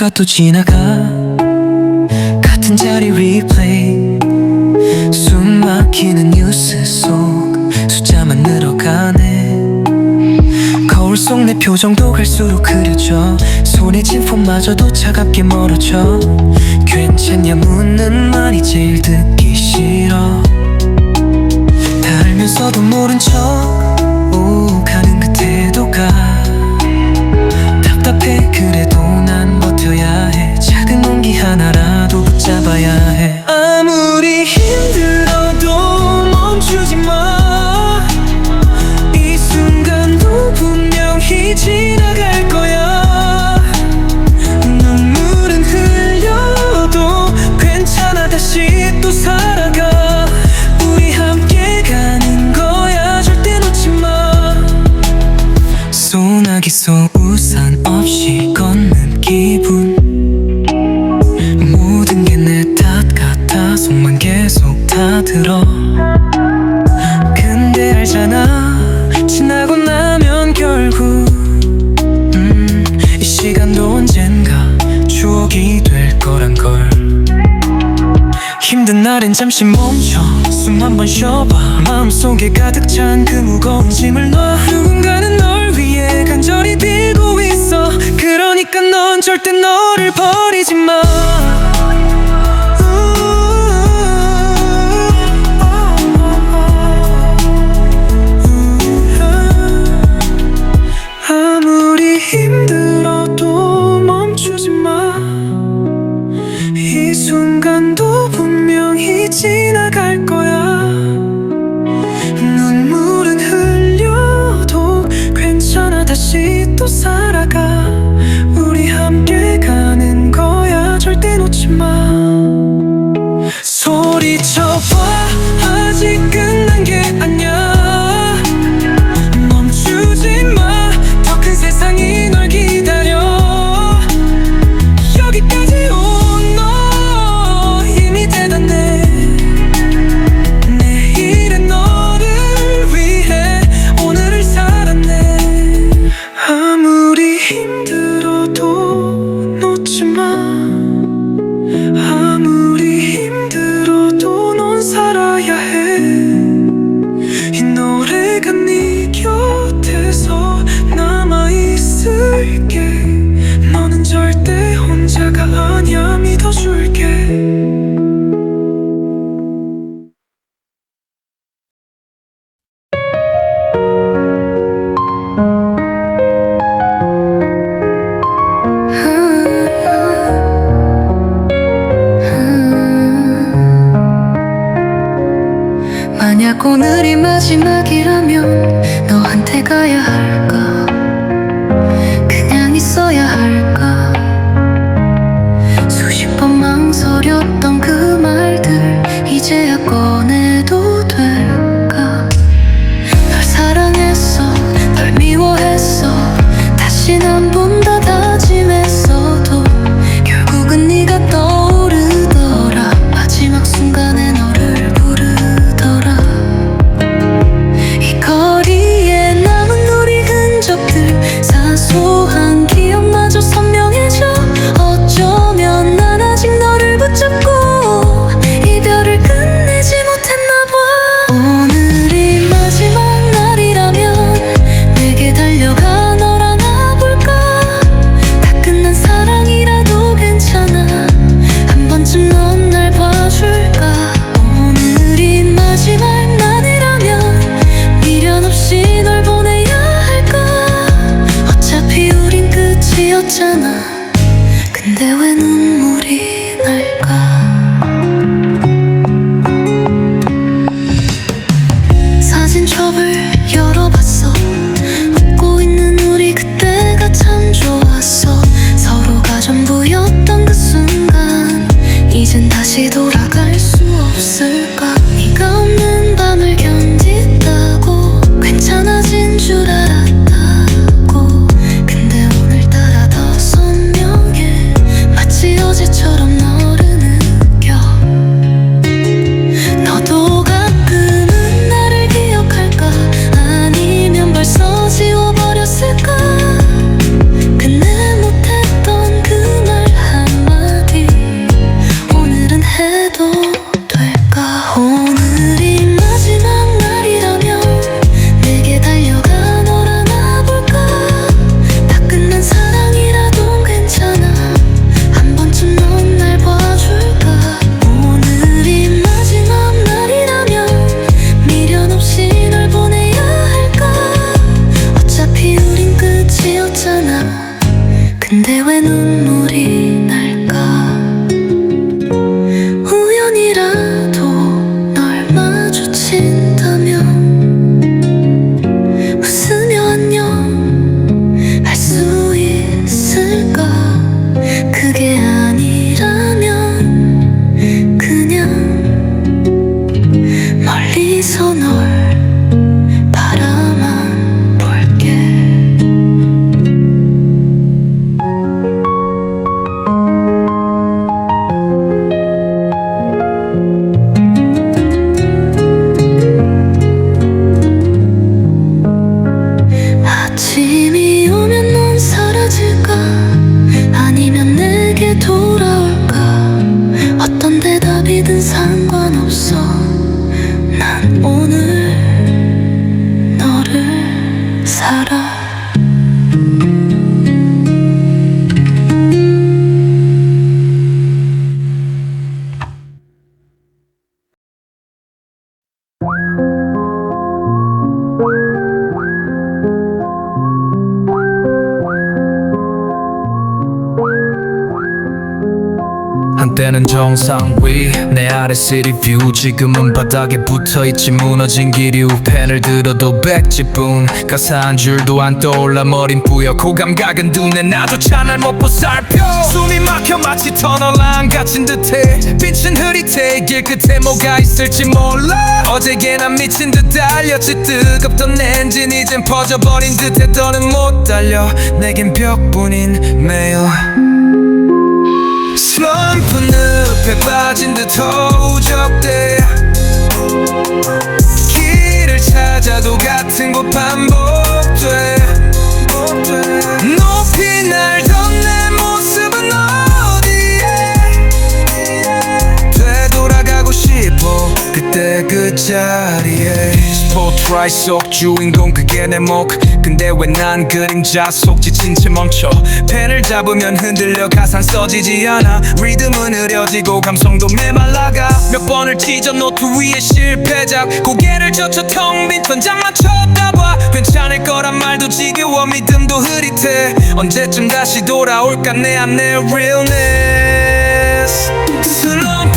하루가 또 지나가. 같은 자리 리플레이 숨 막히는 뉴스 속 숫자만 늘어가네. 거울 속 내 표정도 갈수록 그려져. 손에 쥔 폰마저도 차갑게 멀어져. 괜찮냐 묻는 말이 제일 듣기 싫어. 다 알면서도 모른 척. 오 하 날엔 잠시 멈춰. 숨 한번 쉬어봐. 마음속에 가득 찬 그 무거운 짐을 놔. 누군가는 널 위해 간절히 빌고 있어. 그러니까 넌 절대 너를 버리지 마. 아무리 힘들어도 멈추지 마. 이 순간도 te 아니야 믿어줄게 오늘이 마지막이라면 너한테 가야 할까? 그냥 있어야 할까? 번 망설였던 그 말 대 한때는 정상 위. 내 아래 시리 뷰 지금은 바닥에 붙어있지. 무너진 기류 펜을 들어도 백지뿐. 가사 한 줄도 안 떠올라 머린 뿌옇고 감각은 둔해 나도 찬을 못 보살펴. 숨이 막혀 마치 터널 안 갇힌 듯해. 빛은 흐릿해. 길 끝에 뭐가 있을지 몰라. 어제게 난 미친 듯 달렸지. 뜨겁던 엔진 이젠 퍼져버린 듯해. 더는 못 달려. 내겐 벽뿐인 매일 슬럼프 늪에 빠진 듯 허우적대. 길을 찾아도 같은 곳 반복돼. 높이 날 그때 그 자리에 스포트라이트 속 주인공 그게 내 목. 근데 왜 난 그림자 속 지친 채 멈춰? 펜을 잡으면 흔들려 가산 써지지 않아. 리듬은 흐려지고 감성도 메말라가. 몇 번을 찢어 노트 위에 실패작. 고개를 젖혀 텅빈 천장만 쳐다봐. 괜찮을 거란 말도 지겨워 믿음도 흐릿해. 언제쯤 다시 돌아올까 내 안의 realness. 슬럼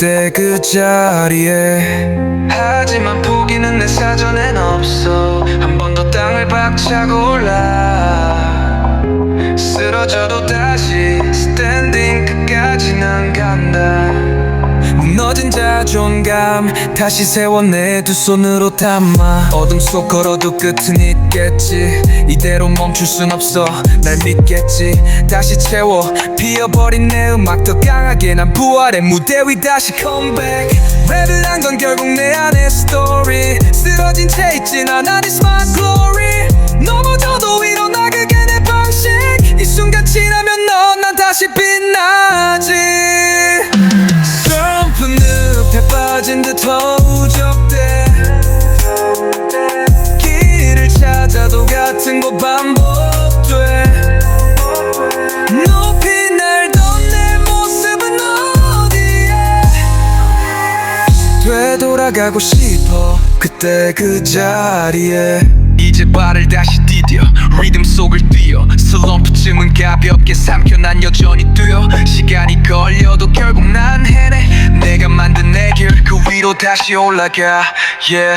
그때 그 자리에. 하지만 포기는 내 사전엔 없어. 한 번 더 땅을 박차고 올라. 쓰러져도 다시 스탠딩 끝까지 난 간다 자존감 다시 내두 손으로 담아. 어둠 속 걸어도 끝은 있겠지. 이대로 멈출 순 없어. 날 믿겠지. 다시 채워 피어버린 내 음악 더 강하게 난 부활의 무대 위 다시 컴백 랩을 한 건 결국 내 안의 스토리 쓰러진 채 있진 않아 This my glory. 넘어져도 일어나 그게 내 방식. 이 순간 지나면 넌 난 다시 빛나지 빠진 듯 허우적대. 길을 찾아도 같은 곳 반복돼. 높이 날던 내 모습은 어디에? 되돌아가고 싶어. 그때 그 자리에. 이제 발을 다시 디뎌. 리듬 속을 뛰어. 슬럼프쯤은 가볍게 삼켜 난 여전히 뛰어. 시간이 걸려도 결국 난 해내. 내가 만든 내 길 그 위로 다시 올라가 yeah